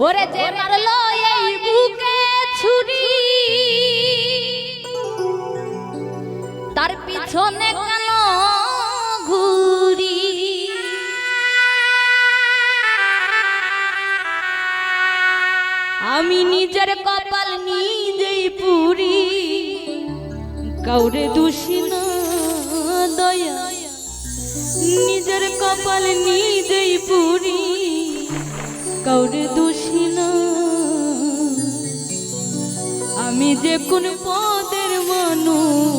ওরে যে মারলো এই বুকে ছুরি। তার পিছনে কেন ঘুরি? আমি নিজের কপাল নিজেই পুরি। কাউরে দোষী না, দয়া। নিজের কপাল নিজেই পুরি। কাউরে দোষী যে কোন পদের মানুষ